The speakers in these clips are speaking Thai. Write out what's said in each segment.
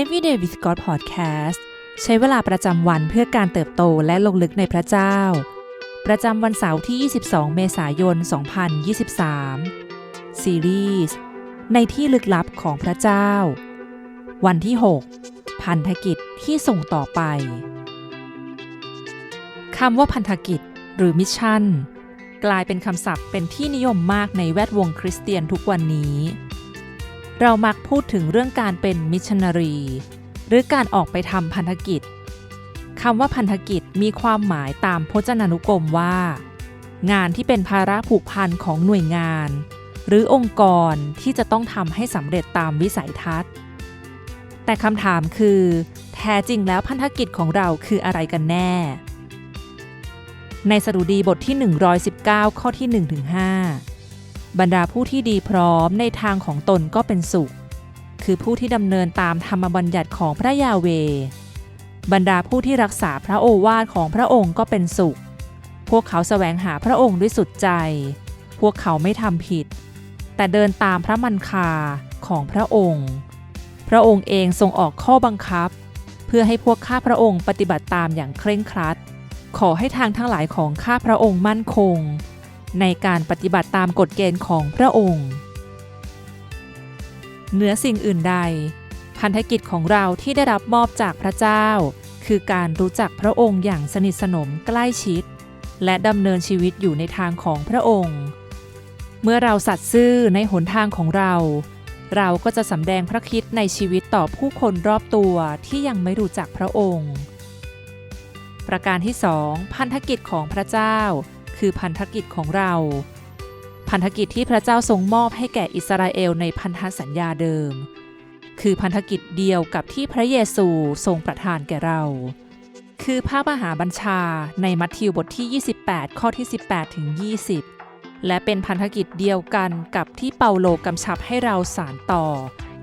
Everyday with God Podcast ใช้เวลาประจำวันเพื่อการเติบโตและลงลึกในพระเจ้า ประจำวันเสาร์ที่ 22 เมษายน 2023 ซีรีส์ในที่ลึกลับของพระเจ้า วันที่ 6 พันธกิจที่ส่งต่อไปคำว่าพันธกิจหรือมิชชั่น กลายเป็นคำศัพท์เป็นที่นิยมมากในแวดวงคริสเตียนทุกวันนี้ เรามักพูดถึงเรื่องการเป็นมิชชันนารี หรือการออกไปทำพันธกิจคำว่าพันธกิจมีความหมายตามพจนานุกรมว่า งานที่เป็นภาระผูกพันของหน่วยงาน หรือองค์กรที่จะต้องทำให้สำเร็จตามวิสัยทัศน์ แต่คำถามคือ แท้จริงแล้วพันธกิจของเราคืออะไรกันแน่ ในสดุดีบทที่ 119 ข้อที่ 1-5 บรรดาผู้ที่ดีพร้อมในทางของตนก็เป็นสุข คือผู้ที่ดำเนินตามธรรมบัญญัติของพระยาเว บรรดาผู้ที่รักษาพระโอวาทของพระองค์ก็เป็นสุข พวกเขาแสวงหาพระองค์ด้วยสุดใจ พวกเขาไม่ทำผิด แต่เดินตามพระมันคาของพระองค์ พระองค์เองทรงออกข้อบังคับ เพื่อให้พวกข้าพระองค์ปฏิบัติตามอย่างเคร่งครัด ขอให้ทางทั้งหลายของข้าพระองค์มั่นคง ในการปฏิบัติตามกฎเกณฑ์ของพระองค์ เหนือสิ่งอื่นใด พันธกิจของเราที่ได้รับมอบจากพระเจ้า คือการรู้จักพระองค์อย่างสนิทสนมใกล้ชิด และดำเนินชีวิตอยู่ในทางของพระองค์ เมื่อเราสัตย์ซื่อในหนทางของเรา เราก็จะสำแดงพระคิดในชีวิตต่อผู้คนรอบตัวที่ยังไม่รู้จักพระองค์ประการที่สองพันธกิจของพระเจ้า คือพันธกิจของเรา พันธกิจที่พระเจ้าทรงมอบให้แก่อิสราเอลในพันธสัญญาเดิม คือพันธกิจเดียวกับที่พระเยซูทรงประทานแก่เรา คือพระมหาบัญชาในมัทธิวบทที่ 28 ข้อที่ 18 ถึง 20 และเป็นพันธกิจเดียวกันกับที่เปาโลกำชับให้เราสารต่อ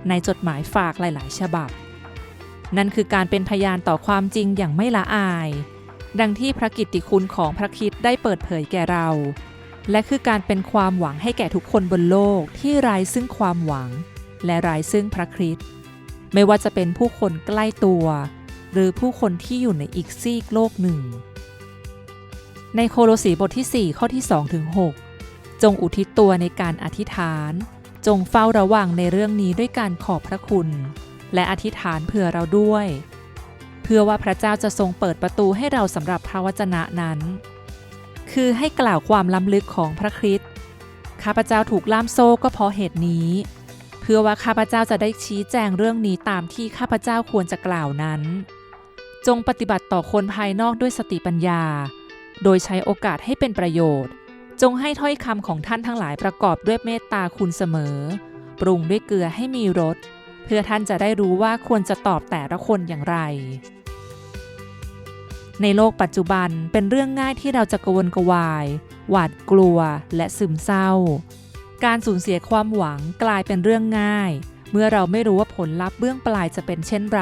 ในจดหมายฝากหลาย ๆ ฉบับ นั่นคือการเป็นพยานต่อความจริงอย่างไม่ละอาย ดังที่พระกิตติคุณของพระคิดได้เปิดเผยแก่เรา และคือการเป็นความหวังให้แก่ทุกคนบนโลกที่ไร้ซึ่งความหวัง และไร้ซึ่งพระคริสต์ไม่ว่าจะเป็นผู้คนใกล้ตัว หรือผู้คนที่อยู่ในอีกซีกโลกหนึ่ง ในโคโลสีบทที่ 4 ข้อที่2ถึง6จงอุทิศตัวในการอธิษฐาน จงเฝ้าระวังในเรื่องนี้ด้วยการขอบพระคุณ และอธิษฐานเผื่อเราด้วย พื่อว่าพระเจ้าจะทรงเปิดประตูให้เราสำหรับพระวจนะนั้น คือให้กล่าวความล้ำลึกของพระคริสต์ข้าพเจ้าถูกล่ามโซ่ก็เพราะเหตุนี้ เพื่อว่าข้าพเจ้าจะได้ชี้แจงเรื่องนี้ตามที่ข้าพเจ้าควรจะกล่าวนั้น จงปฏิบัติต่อคนภายนอกด้วยสติปัญญา โดยใช้โอกาสให้เป็นประโยชน์ จงให้ถ้อยคำของท่านทั้งหลายประกอบด้วยเมตตาคุณเสมอ ปรุงด้วยเกลือให้มีรสเพื่อท่านจะได้รู้ว่าควรจะตอบแต่ละคนอย่างไร ในโลกปัจจุบันเป็นเรื่องง่ายที่เราจะกวนกวาย หวาดกลัวและซึมเศร้า การสูญเสียความหวังกลายเป็นเรื่องง่าย เมื่อเราไม่รู้ว่าผลลัพธ์เบื้องปลายจะเป็นเช่นไร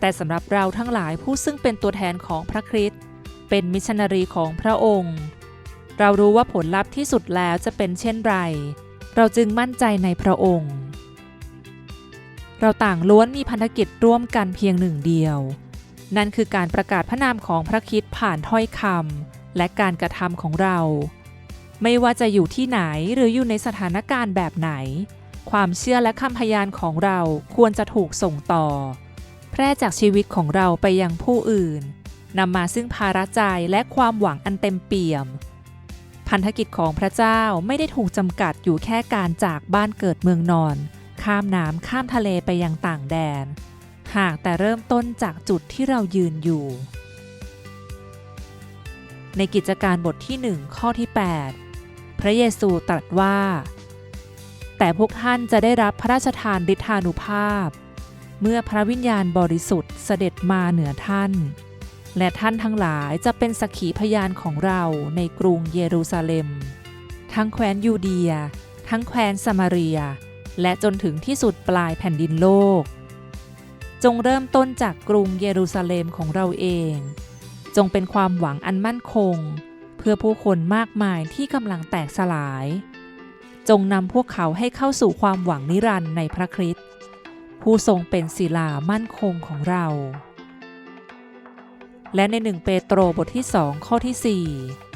แต่สำหรับเราทั้งหลายผู้ซึ่งเป็นตัวแทนของพระคริสต์เป็นมิชชันนารีของพระองค์ เรารู้ว่าผลลัพธ์ที่สุดแล้วจะเป็นเช่นไร เราจึงมั่นใจในพระองค์ เราต่างล้วนมีพันธกิจร่วมกันเพียงหนึ่งเดียว นั่นคือการประกาศพระนามของพระคริสต์ผ่านถ้อยคำและการกระทำของเรา ไม่ว่าจะอยู่ที่ไหนหรืออยู่ในสถานการณ์แบบไหน ความเชื่อและคำพยานของเราควรจะถูกส่งต่อ แพร่จากชีวิตของเราไปยังผู้อื่นนำมาซึ่งภาระใจและความหวังอันเต็มเปี่ยม พันธกิจของพระเจ้าไม่ได้ถูกจำกัดอยู่แค่การจากบ้านเกิดเมืองนอน ข้ามน้ำข้ามทะเลไปยังต่างแดน หากแต่เริ่มต้นจากจุดที่เรายืนอยู่ ในกิจการบทที่ 1 ข้อที่ 8 พระเยซูตรัสว่า แต่พวกท่านจะได้รับพระราชทานฤทธานุภาพ เมื่อพระวิญญาณบริสุทธิ์เสด็จมาเหนือท่าน และท่านทั้งหลายจะเป็นสักขีพยานของเราในกรุงเยรูซาเล็ม ทั้งแคว้นยูเดีย ทั้งแคว้นสมาเรีย และจนถึงที่สุดปลายแผ่นดินโลก จงเริ่มต้นจากกรุงเยรูซาเล็มของเราเอง จงเป็นความหวังอันมั่นคง เพื่อผู้คนมากมายที่กำลังแตกสลาย จงนำพวกเขาให้เข้าสู่ความหวังนิรันดร์ในพระคริสต์ผู้ทรงเป็นศิลามั่นคงของเรา และในหนึ่งเปโตรบทที่สองข้อที่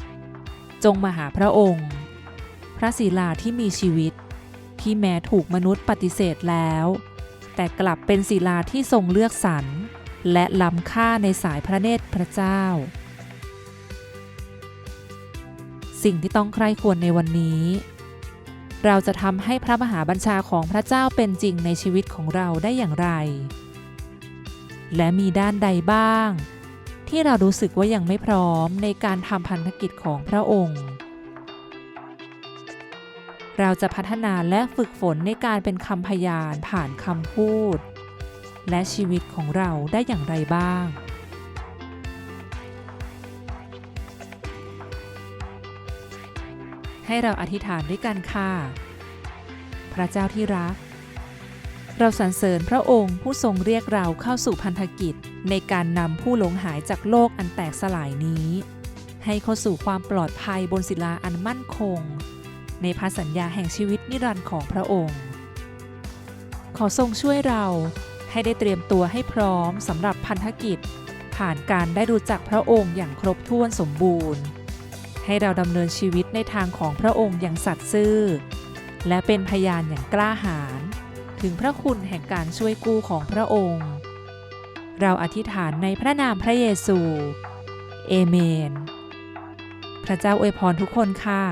4 จงมาหาพระองค์ พระศิลาที่มีชีวิต ที่แม้ถูกมนุษย์ปฏิเสธแล้ว แต่กลับเป็นศิลาที่ทรงเลือกสรรและล้ำค่าในสายพระเนตรพระเจ้า สิ่งที่ต้องใคร่ควรในวันนี้ เราจะทำให้พระมหาบัญชาของพระเจ้าเป็นจริงในชีวิตของเราได้อย่างไร และมีด้านใดบ้าง ที่เรารู้สึกว่ายังไม่พร้อมในการทำพันธกิจของพระองค์ เราจะพัฒนาและฝึกฝนในการเป็นคำพยานผ่านคำพูด และชีวิตของเราได้อย่างไรบ้างให้เราอธิษฐานด้วยกันค่ะ พระเจ้าที่รัก เราสรรเสริญพระองค์ผู้ทรงเรียกเราเข้าสู่พันธกิจในการนำผู้หลงหายจากโลกอันแตกสลายนี้ ให้เข้าสู่ความปลอดภัยบนศิลาอันมั่นคง ในพันสัญญาแห่งชีวิตนิรันดร์ของพระองค์ ขอทรงช่วยเราให้ได้เตรียมตัวให้พร้อมสำหรับพันธกิจ ผ่านการได้รู้จักพระองค์อย่างครบถ้วนสมบูรณ์ ให้เราดำเนินชีวิตในทางของพระองค์อย่างสัตย์ซื่อ และเป็นพยานอย่างกล้าหาญถึงพระคุณแห่งการช่วยกู้ของพระองค์ เราอธิษฐานในพระนามพระเยซู เอเมน พระเจ้าอวยพรทุกคนค่ะ